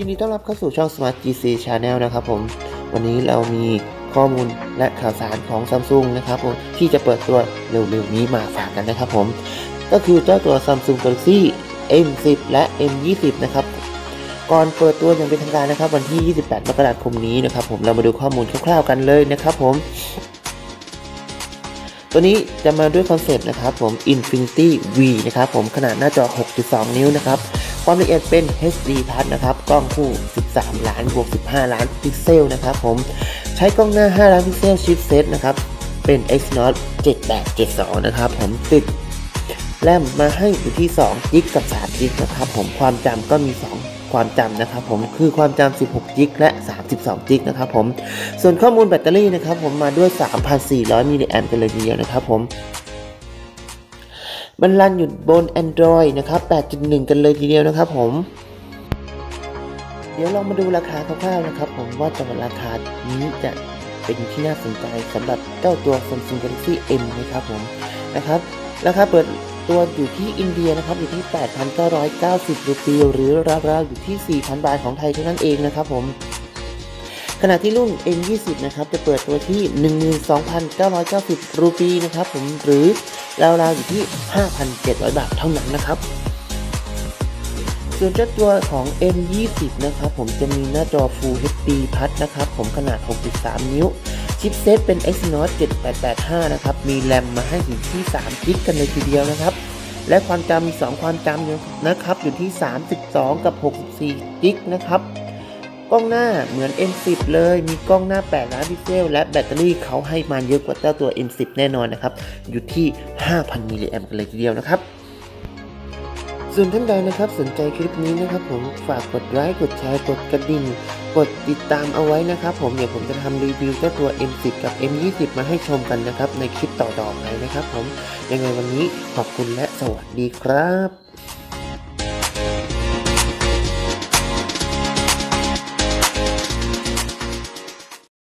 ินดีต้อนรับเข้าสู่ช่อง Smart GC Channel นะครับผม วันนี้เรามีข้อมูลและข่าวสารของ Samsung นะครับผมที่จะเปิดตัวเร็วๆนี้มาฝากกันนะครับผม ก็คือเจ้าตัว Samsung Galaxy M10 และ M20 นะครับ ก่อนเปิดตัวอย่างเป็นทางการนะครับ วันที่ 28 มกราคมนี้นะครับผมเรามาดูข้อมูลคร่าวๆกันเลยนะครับผม ตัวนี้จะมาด้วยคอนเซ็ปต์นะครับผม Infinity V นะครับผมขนาดหน้าจอ 6.2 นิ้วนะครับ ความละเอียดเป็น HD Plus นะครับ กล้องคู่ 13 ล้านบวก 15 ล้านพิกเซลนะครับผม ใช้กล้องหน้า 5 ล้านพิกเซลชิปเซตนะครับ เป็น Exynos 7872 นะครับผมติดแรมมาให้อยู่ที่2 g ิกกับ3 g ิกนะครับผม ความจำก็มี 2ความจำนะครับผมคือความจำ 16 g ิกและ 32 g ิกนะครับผม ส่วนข้อมูลแบตเตอรี่นะครับผมมาด้วย 3,400 มิลลิแอมป์กันเลยทีเดียวนะครับผม มันรันอยู่บน Android นะครับ 8.1 กันเลยทีเดียวนะครับผม เดี๋ยวเรามาดูราคาคร่าวๆนะครับ ผมว่าจะราคานี้จะเป็นที่น่าสนใจสำหรับเจ้าตัว Samsung Galaxy M นะครับผมนะครับราคาเปิดตัวอยู่ที่อินเดียนะครับอยู่ที่ 8,990รูปีหรือราวๆอยู่ที่ 4,000 บาทของไทยเท่านั้นเองนะครับผม ขณะที่รุ่น M20 นะครับจะเปิดตัวที่ 12,990 รูปีนะครับผมหรือราวๆอยู่ที่ 5,700 บาทเท่านั้นนะครับส่วนเจ้าตัวของ M20 นะครับผมจะมีหน้าจอ Full HD Plus นะครับผมขนาด 6.3 นิ้ว ชิปเซตเป็น Exynos 7885 นะครับ มีแรมมาให้ถึงที่3กิกกันเลยทีเดียวนะครับ และความจำมี 2 ความจำอยู่นะครับ อยู่ที่ 32 กับ 64กิกนะครับ กล้องหน้าเหมือน M10 เลย มีกล้องหน้า 8 ล้านพิกเซล และแบตเตอรี่เขาให้มาเยอะกว่าเจ้าตัว M10 แน่นอนนะครับ อยู่ที่ 5,000 มิลลิแอมป์กันเลยทีเดียวนะครับส่วนท่านใดนะครับสนใจคลิปนี้นะครับผมฝากกดไลค์กดแชร์กดกระดิ่งกดติดตามเอาไว้นะครับผมเดี๋ยวผมจะทำรีวิวเจ้าตัว M10 กับ M20 มาให้ชมกันนะครับในคลิปต่อๆไปนะครับผมยังไงวันนี้ขอบคุณและสวัสดีครับ